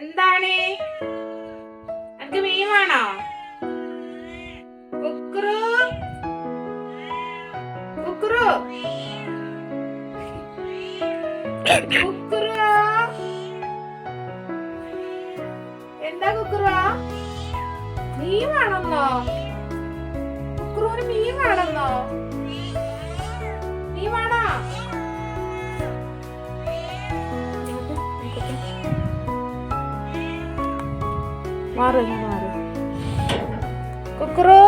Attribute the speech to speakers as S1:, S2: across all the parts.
S1: എന്താണ്? അനക്ക് മീൻ വേണോ? കുക്കറു? കുക്കറു? കുക്കറു? എന്താ കുക്കറു? മീൻ വേണമെന്നോ കുക്കുറുവിന് മീൻ വേണമെന്നോ മാറ് മാറ്. കുക്കറു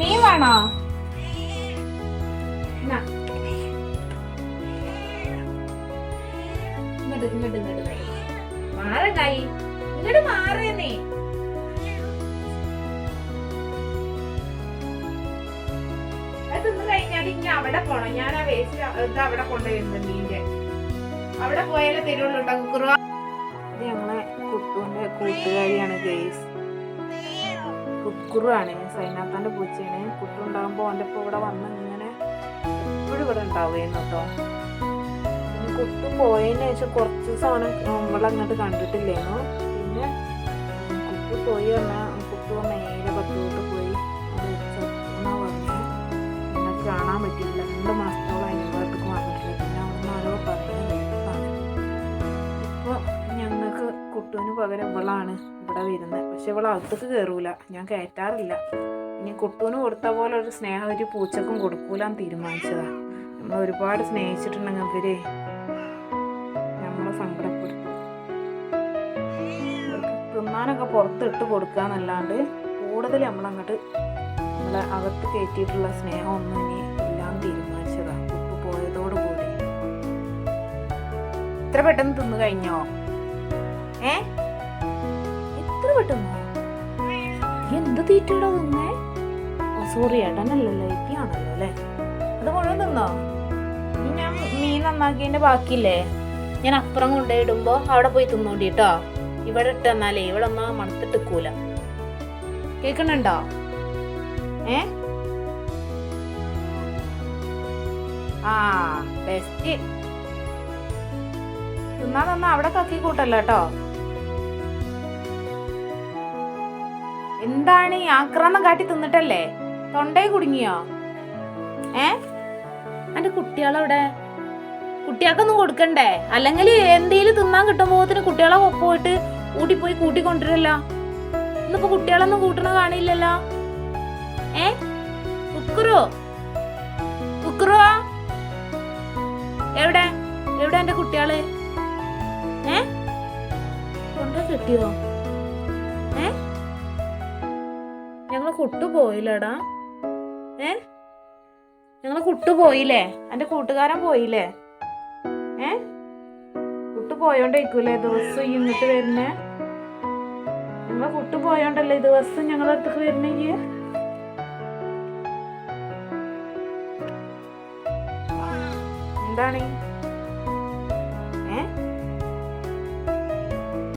S1: നീ വേണോ? അവിടെ ഞാൻ അവിടെ കൊണ്ടുവരുന്നുണ്ട് അവിടെ പോയാലേ തരുള്ളൂ കുക്കുറു. ഞങ്ങളെ കുട്ടുവിന്റെ കൂട്ടുകാരിയാണ് ഗെയ്സ്. കുക്കുറാണ് സൈനാത്താന്റെ പൂച്ചയാണ്. കുട്ടു ഉണ്ടാകുമ്പോ അവന്റെ ഇപ്പൊ ഇവിടെ വന്ന് ഇങ്ങനെ എപ്പോഴും ഇവിടെ ഉണ്ടാവുകയെന്ന് കേട്ടോ. കുട്ടു പോയതിന് ശേഷം കുറച്ച് ദിവസമാണ് നമ്മളെ അങ്ങോട്ട് കണ്ടിട്ടില്ലേന്നു? പിന്നെ കുട്ടു പോയി പറഞ്ഞാൽ കുട്ടു നേരെ പത്തോട്ട് പോയി. അത് വന്ന്? നിങ്ങൾക്ക് കാണാൻ പറ്റില്ല രണ്ട് മാസത്തോളം കുട്ടുവിന് പകരം ഇവളാണ് ഇവിടെ വരുന്നത്. പക്ഷെ ഇവൾ അകത്തേക്ക് കയറൂല. ഞാൻ കയറ്റാറില്ല. ഇനി കുട്ടുവിന് കൊടുത്ത പോലെ ഒരു സ്നേഹം ഒരു പൂച്ചക്കും കൊടുക്കൂലെന്ന് തീരുമാനിച്ചതാ. നമ്മൾ ഒരുപാട് സ്നേഹിച്ചിട്ടുണ്ടെങ്കിൽ ഇവരെ നമ്മളെ സങ്കടപ്പെടുത്തും. തിന്നാനൊക്കെ പുറത്തിട്ട് കൊടുക്കാന്നല്ലാണ്ട് കൂടുതൽ നമ്മളങ്ങോട്ട് നമ്മളെ അകത്ത് കയറ്റിയിട്ടുള്ള സ്നേഹം ഒന്നും ഇനി ഇല്ലാന്ന് തീരുമാനിച്ചതാ. കുട്ടു പോയതോടുകൂടി. ഇത്ര പെട്ടെന്ന് തിന്നു കഴിഞ്ഞോ? ഏ? എത്ര പെട്ടെന്നോ? എന്ത് തീറ്റയുടെ തിന്നേ? ഓ സോറി ഏട്ടനല്ലല്ലോ ആണല്ലോ അല്ലേ? അത് മുഴുവൻ തിന്നോ? ഞാൻ മീൻ നന്നാക്കിയതിന്റെ ബാക്കിയില്ലേ? ഞാൻ അപ്പുറം കൊണ്ടുപോയിടുമ്പോ അവിടെ പോയി തിന്നോണ്ടി കേട്ടോ ഇവിടെ ഇട്ട് തന്നാലേ ഇവിടെ ഒന്നാ മണത്തിട്ടിക്കൂല. കേക്കണുണ്ടോ ഏ? ആ ബെസ്റ്റ് തിന്നാ തന്നാ അവിടെ കക്കി കൂട്ടല്ലോ കേട്ടോ. എന്താണ് ഈ ആക്രമണം കാട്ടി തിന്നിട്ടല്ലേ? തൊണ്ടേ കുടുങ്ങിയോ? ഏ? അന്റെ കുട്ടികളവിടെ? കുട്ടികൾക്കൊന്നും കൊടുക്കണ്ടേ? അല്ലെങ്കിൽ എന്തേലും തിന്നാൻ കിട്ടുമ്പോത്തിന് കുട്ടികളെ പോയിട്ട് കൂട്ടിപ്പോയി കൂട്ടിക്കൊണ്ടിരല്ലോ ഇന്നിപ്പോ കുട്ടികളൊന്നും കൂട്ടണ കാണില്ലല്ലോ. ഏ? കുക്കുറോ? കുക്കുറോ? എവിടെ? എവിടെ എന്റെ കുട്ടികൾ? ഏ? കൊണ്ടോ കിട്ടിയോ? ഞങ്ങൾ കുട്ടു പോയില്ലടാ ഏ? ഞങ്ങളെ കുട്ടു പോയില്ലേ എന്റെ കൂട്ടുകാരൻ പോയില്ലേ? ഏ? കുട്ടു പോയോണ്ടായിരിക്കൂലേ ദിവസം ഇങ്ങോട്ട് വരുന്നേ? ഞങ്ങളെ കുട്ടു പോയോണ്ടല്ലേ ദിവസം ഞങ്ങളെ അടുത്തേക്ക് വരുന്നെങ്കിൽ എന്താണ്? എന്താണ്